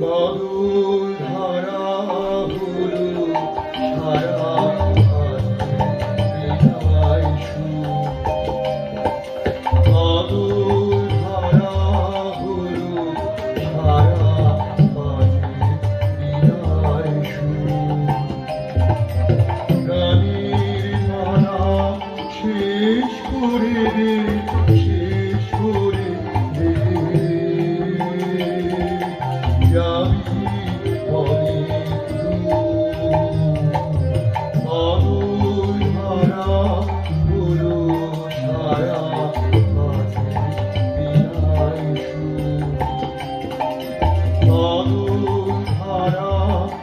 বাদল ধারা হলো সারা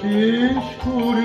শেষ করে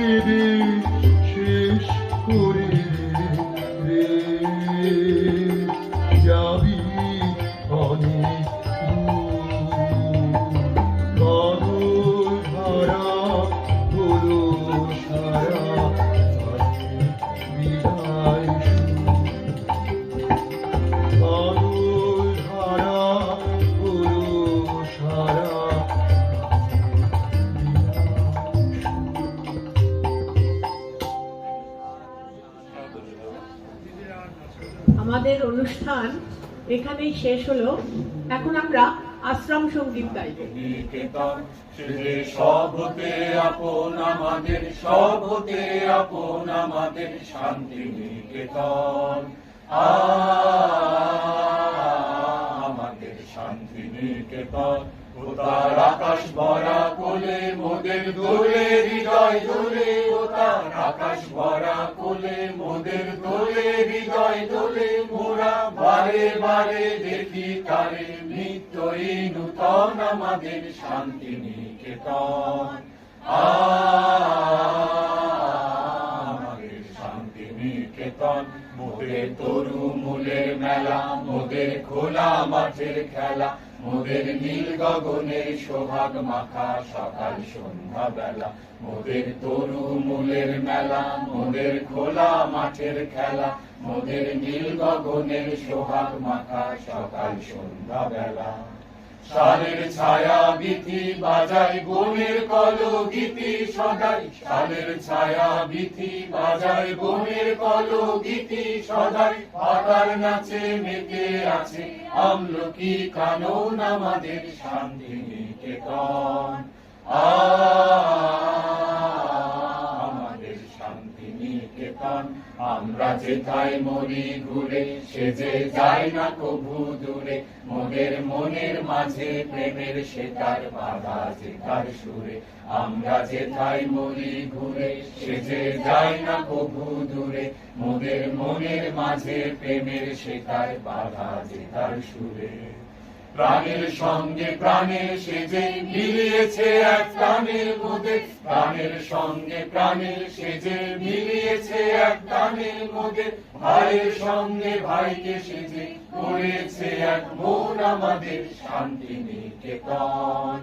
আমাদের অনুষ্ঠান এখানেই শেষ হলো। এখন আমরা আশ্রম সংগীত গাইব আপন আমাদের, সব হতে আপন আমাদের শান্তি নিকেতন। আমাদের শান্তি নিকেতন। আকাশ ভরা কোলে, মোদের দোলে হৃদয় দোলে আকাশ ভরা কোলে, মোদের দোলে হৃদয় দোলে মোরা বারে বারে দেখি তারে নিত্যই নূতন আমাদের শান্তি নিকেতন। আমাদের শান্তি নিকেতন। মোদের তরু মূলের মেলা, মোদের খোলা মাঠের খেলা মোদের নীল গগনে সোহাগ মাখা সকাল সন্ধ্যা বেলা মোদের তরু মূলের মেলা, মোদের খোলা মাঠের খেলা। মোদের নীল গগনের সোহাগ মাখা সকাল সন্ধ্যা বেলা শালের ছায়া বিথি বাজাই বনের কল গীতি সদাই। শালের ছায়া বিথি বাজাই বনের কল গীতি সদাই। পাতার নাচে মেতে আছে আমলকি কানন আমাদের শান্তি নিকেতন। আমাদের আমরা যেথায় মরি ঘুরে, সে যে যায় না কভু দূরে, মোদের মনের মাঝে প্রেমের সেতার বাধা যেতার সুরে। আমরা যেথায় মরি ঘুরে, সে যে যায় না কভু দূরে, মোদের মনের মাঝে প্রেমের সেতার বাধা যেতার সুরে। প্রাণের সঙ্গে প্রাণের সেজে মিলিয়েছে এক প্রাণের মধ্যে, প্রাণের সঙ্গে প্রাণের সেজে মিলিয়েছে এক প্রাণের মধ্যে, ভাইয়ের সঙ্গে ভাইকে সেজে করেছে এক মন আমাদের শান্তি নিকেতন।